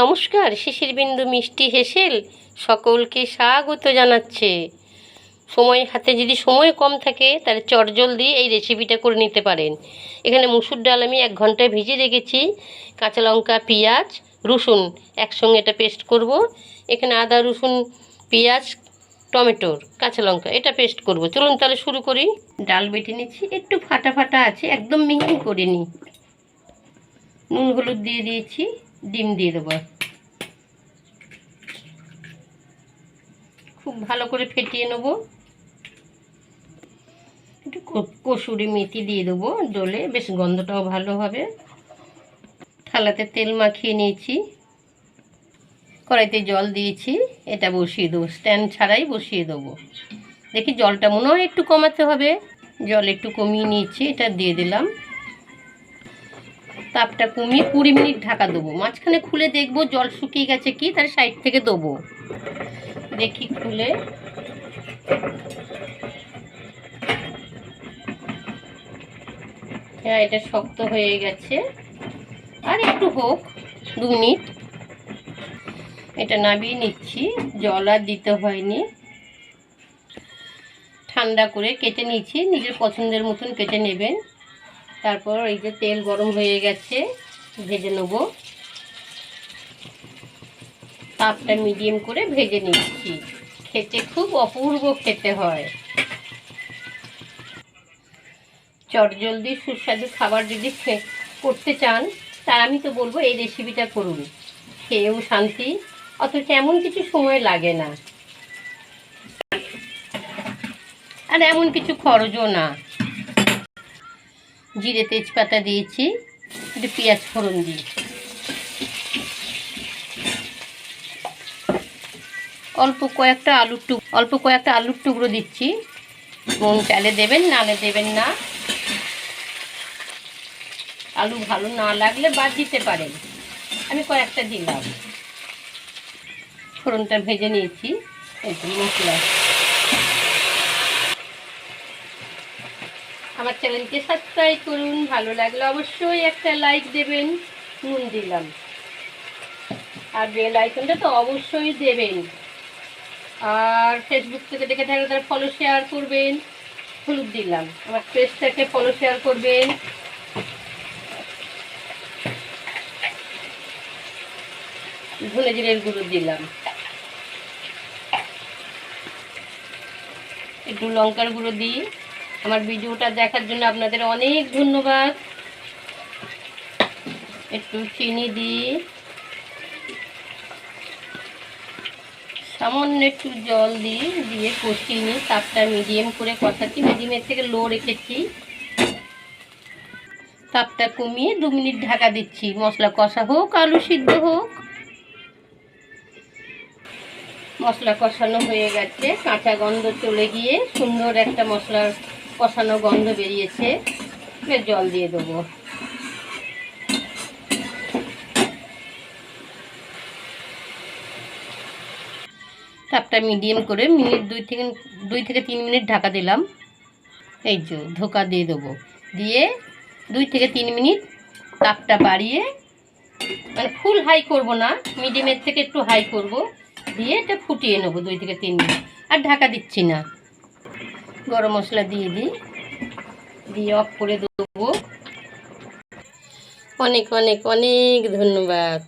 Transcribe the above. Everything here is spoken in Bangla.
নমস্কার শিশির বিন্দু মিষ্টি হেসেল সকলকে স্বাগত জানাচ্ছে। সময়, হাতে যদি সময় কম থাকে, তাহলে চটজলদি এই রেসিপিটা করে নিতে পারেন। এখানে মুসুর ডাল আমি এক ঘন্টায় ভিজে রেখেছি, কাঁচা লঙ্কা, পেঁয়াজ, রসুন একসঙ্গে এটা পেস্ট করব। এখানে আদা, রসুন, পেঁয়াজ টমেটোর কাঁচা লঙ্কা, এটা পেস্ট করব। চলুন তাহলে শুরু করি। ডাল বেটে নিচ্ছি, একটু ফাটা ফাটা আছে, একদম মিহি করিনি। নুন হলুদ দিয়ে দিয়েছি। ডিম দিয়ে দেবো। খুব ভালো করে ফেটিয়ে নেব। একটু কসুরি মেথি দিয়ে দেবো ডলে বেশ গন্ধটাও ভালো হবে। থালাতে তেল মাখিয়ে নিয়েছি। কড়াইতে জল দিয়েছি, এটা বসিয়ে দেবো, স্ট্যান্ড ছাড়াই বসিয়ে দেবো। দেখি জলটা মনে হয় একটু কমাতে হবে। জল একটু কমিয়ে নিয়েছি, এটা দিয়ে দিলাম। তাপটা কমিয়ে কুড়ি মিনিট ঢাকা দেবো। মাঝখানে খুলে দেখব জল শুকিয়ে গেছে কি, তার সাইড থেকে দেবো। দেখি খুলে। হ্যাঁ এটা শক্ত হয়ে গেছে। আর একটু হোক, দু মিনিট। এটা নামিয়ে নিচ্ছি, জল আর দিতে হয়নি। ঠান্ডা করে কেটে নিয়েছি, নিজের পছন্দের মতন কেটে নেবেন। তারপর এই যে তেল গরম হয়ে গেছে, ভেজে নেব। তাপটা মিডিয়াম করে ভেজে নিচ্ছি। খেতে খুব অপূর্ব খেতে হয়। চটজলদি সুস্বাদু খাবার যদি করতে চান তা আমি তো বলব এই রেসিপিটা করুন। খেয়েও শান্তি, অথচ এমন কিছু সময় লাগে না। আর এমন কিছু খরচও না। জিরে তেজপাতা দিয়েছি, একটু পেঁয়াজ ফোড়ন দিই অল্প কয়েকটা আলুর টুক, অল্প কয়েকটা আলুর টুকরো দিচ্ছি। মন চালে দেবেন, নালে দেবেন না। আলু ভালো না লাগলে বাদ দিতে পারেন। আমি কয়েকটা দিলাম। ফোড়নটা ভেজে নিয়েছি মশলা আমার চ্যানেলকে সাবস্ক্রাইব করুন, ভালো লাগলে অবশ্যই একটা লাইক দেবেন, নুন দিলাম। আর বেল আইকনটা তো অবশ্যই দেবেন। আর ফেসবুক থেকে দেখে থাকলে তারা ফলো শেয়ার করবেন, হলুদ দিলাম। আমার পেজটাকে ফলো শেয়ার করবেন। ধনে জিরের গুঁড়ো দিলাম। একটু লঙ্কার গুঁড়ো দিই। আমার ভিডিওটা দেখার জন্য আপনাদের অনেক ধন্যবাদ। একটু চিনি দিই। সামান্য একটু জল দিই, দিয়ে কষিয়ে নিই, তাপটা মিডিয়াম করে কষাচ্ছি। মিডিয়ামের থেকে লো রেখেছি। তাপটা কমিয়ে দু মিনিট ঢাকা দিচ্ছি। মশলা কষা হোক, আলু সিদ্ধ হোক। মশলা কষানো হয়ে গেছে। কাঁচা গন্ধ চলে গিয়ে সুন্দর একটা মশলার কষানো গন্ধ বেরিয়েছে জল দিয়ে দেবো। তাপটা মিডিয়াম করে মিনিট দুই থেকে দুই থেকে তিন মিনিট ঢাকা দিলাম। এই যে, ধোকা দিয়ে দেবো। দিয়ে দুই থেকে তিন মিনিট তাপটা বাড়িয়ে মানে ফুল হাই করব না, মিডিয়ামের থেকে একটু হাই করব, দিয়ে এটা ফুটিয়ে নেব দুই থেকে তিন মিনিট। আর ঢাকা দিচ্ছি না। গরম মশলা দিয়ে দিই। দিয়ে অফ করে দেবো। অনেক অনেক অনেক ধন্যবাদ।